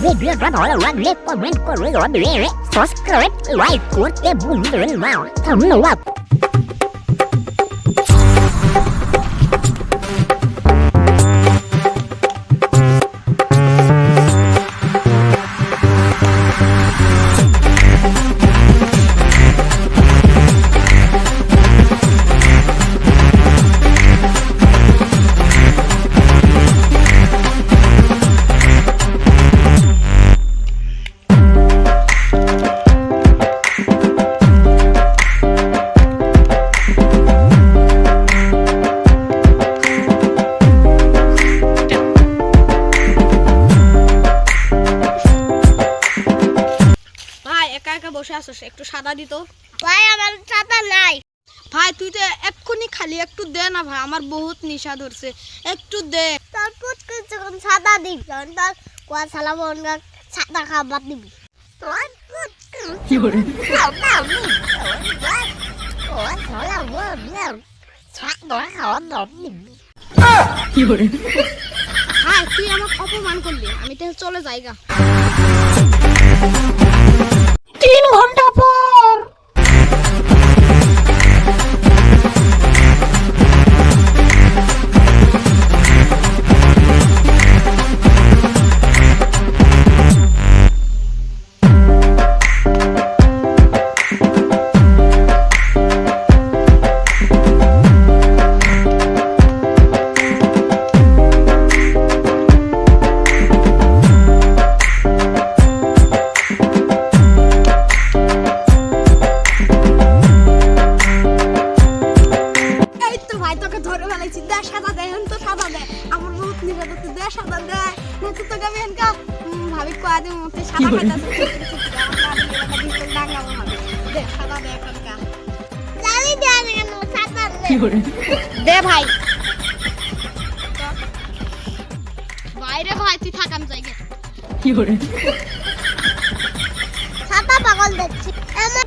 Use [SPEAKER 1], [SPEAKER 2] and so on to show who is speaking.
[SPEAKER 1] เรียนเรียนร
[SPEAKER 2] ับหอแล้
[SPEAKER 1] วรันเล็บก็เว้นก็เรื่อยร้อนไปเรื่อยฟอสเกรด
[SPEAKER 2] ไล
[SPEAKER 1] ท
[SPEAKER 2] ์กดเล็บบุ้มเรื่อยมา
[SPEAKER 1] ทำหนู
[SPEAKER 2] ว
[SPEAKER 1] ่า
[SPEAKER 3] একা বসে আছিস একটু সাদা দিত।
[SPEAKER 1] ভাই আমার ছাতা নাই।
[SPEAKER 3] ভাই তুই তো এক্ষুনি খালি একটু দে না ভাই আমার বহুত নিশা ধরছে। একটু দে।
[SPEAKER 1] তোর পুত করে যখন ছাতা দিবি তখন তোর কোয়া সালা বনগা ছাতা খাবার দিবি। ভাই
[SPEAKER 3] তুই আমাকে অপমান করলি আমি তো চলে যাইগা তিন ঘণ্টা ফেলাইছি দে সাদা দে এখন তো সাদা দে আমার বহুত নিশা ধরছে দে সাদা দে না তো তোকে আমি এনকা ভাবি কয়া দিই মুতে সাদা ডাঙ্গাবো দে সাদা দে
[SPEAKER 1] জানি কেন ছাতা
[SPEAKER 3] দে ভাই। বাইরে ভাই তুই থাকাম জায়গা
[SPEAKER 1] ছাতা পাগল দেখছি আমার পাগল দেখি নেই